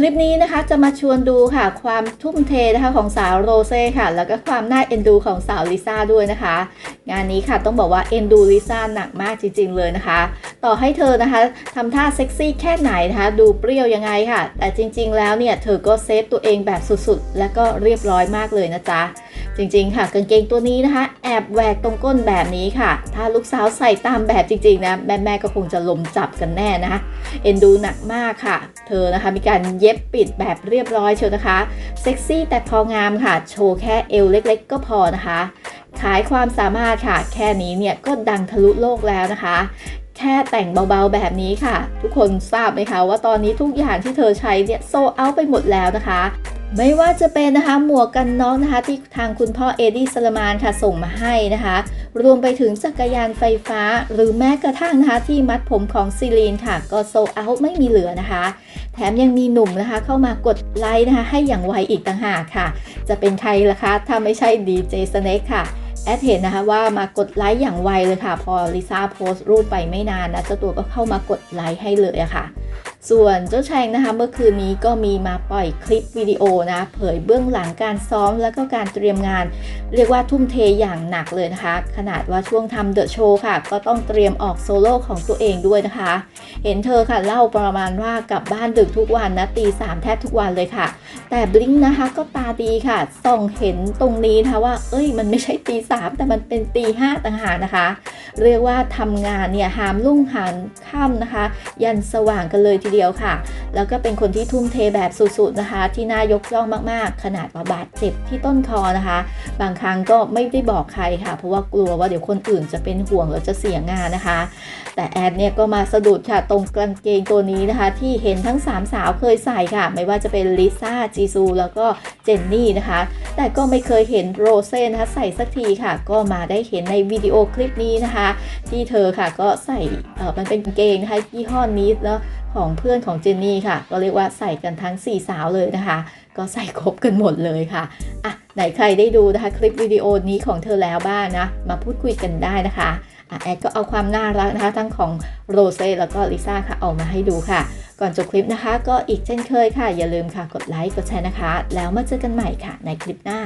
คลิปนี้นะคะจะมาชวนดูค่ะความทุ่มเทนะคะของสาวโรเซ่ค่ะ แล้วก็ความน่าเอ็นดูของสาวลิซ่าด้วยนะคะ งานนี้ค่ะต้องบอกว่าเอ็นดูลิซ่าหนักมากจริง ๆ เลยนะคะ ต่อให้เธอนะคะทำท่าเซ็กซี่แค่ไหนนะคะ ดูเปรี้ยวยังไงค่ะ แต่จริง ๆ แล้วเนี่ยเธอก็เซฟตัวเองแบบสุดๆ และก็เรียบร้อยมากเลยนะจ๊ะ จริงๆค่ะกางเกงตัวนี้นะคะ แอบแหวกตรงก้นแบบนี้ค่ะ ถ้าลูกสาวใส่ตามแบบจริงๆนะแม่ๆก็คงจะลมจับกันแน่นะคะเอ็นดูหนักมากค่ะ เธอนะคะมีการเย็บปิดแบบเรียบร้อยเชียวนะคะเซ็กซี่แต่พองามค่ะ โชว์แค่เอวเล็กๆ ก็พอนะคะขายความสามารถค่ะ แค่นี้เนี่ยก็ดังทะลุโลกแล้วนะคะแค่แต่งเบาๆแบบนี้ค่ะ ทุกคนทราบไหมคะว่าตอนนี้ทุกอย่างที่เธอใช้เนี่ยโซเอาไปหมดแล้วนะคะ ไม่ว่าจะเป็นนะคะหมวกกันน็อกนะคะที่ทางคุณพ่อเอดี้สลมานค่ะส่งมาให้นะคะ รวมไปถึงจักรยานไฟฟ้า หรือแม้กระทั่งนะคะที่มัดผมของซีลีนค่ะ ก็โซเอาไม่มีเหลือนะคะ แถมยังมีหนุ่มนะคะ เข้ามากดไลค์นะคะ ให้อย่างไวอีกต่างหากค่ะ จะเป็นใครล่ะคะ ถ้าไม่ใช่ดีเจสเน็กค่ะแอดเห็นนะคะว่ามากดไลค์อย่างไวเลยค่ะ พอลิซ่าโพสต์รูปไปไม่นานนะเจ้าตัวก็เข้ามากดไลค์ให้เลยอะค่ะ ส่วนเจ้าแชงนะคะเมื่อคืนนี้ก็มีมาปล่อยคลิปวิดีโอนะเผยเบื้องหลังการซ้อมแล้วก็การเตรียมงาน เรียกว่าทุ่มเทอย่างหนักเลยนะคะ ขนาดว่าช่วงทำเดอะโชว์ค่ะ ก็ต้องเตรียมออกโซโล่ของตัวเองด้วยนะคะ เห็นเธอค่ะเล่าประมาณว่ากลับบ้านดึกทุกวันนะตีสามแทบทุกวันเลยค่ะ แต่บลิงนะคะก็ตาดีค่ะส่องเห็นตรงนี้นะคะว่า เอ้ยมันไม่ใช่ตีสามแต่มันเป็นตีห้าต่างหากนะคะ เรียกว่าทำงานเนี่ยหามลุ่งหามค่ำนะคะ ยันสว่างกันเลยทีเดียวค่ะ แล้วก็เป็นคนที่ทุ่มเทแบบสุดๆนะคะ ที่น่ายกย่องมากๆ ขนาดว่าบาดเจ็บที่ต้นคอนะคะ บางครั้งก็ไม่ได้บอกใครค่ะ เพราะว่ากลัวว่าเดี๋ยวคนอื่นจะเป็นห่วงหรือจะเสียงานนะคะ แต่แอดเนี่ยก็มาสะดุดค่ะตรงกางเกงตัวนี้นะคะ ที่เห็นทั้ง 3 สาวเคยใส่ค่ะ ไม่ว่าจะเป็นลิซ่าจีซูแล้วก็เจนนี่นะคะ แต่ก็ไม่เคยเห็นโรเซ่นะคะใส่สักทีค่ะ ก็มาได้เห็นในวิดีโอคลิปนี้นะคะ ที่เธอค่ะก็ใส่เออมันเป็นกางเกงนะคะยี่ห้อนี้แล้ว ของเพื่อนของเจนนี่ค่ะ ก็เรียกว่าใส่กันทั้ง 4 สาวเลยนะคะ ก็ใส่ครบกันหมดเลยค่ะอะไหนใครได้ดูนะคะคลิปวิดีโอนี้ของเธอแล้วบ้างนะ มาพูดคุยกันได้นะคะอะแอดก็เอาความน่ารักนะคะทั้งของโรเซ่แล้วก็ลิซ่าค่ะเอามาให้ดูค่ะ ก่อนจบคลิปนะคะ ก็อีกเช่นเคยค่ะ อย่าลืมค่ะกดไลค์กดแชร์นะคะ แล้วมาเจอกันใหม่ค่ะ ในคลิปหน้า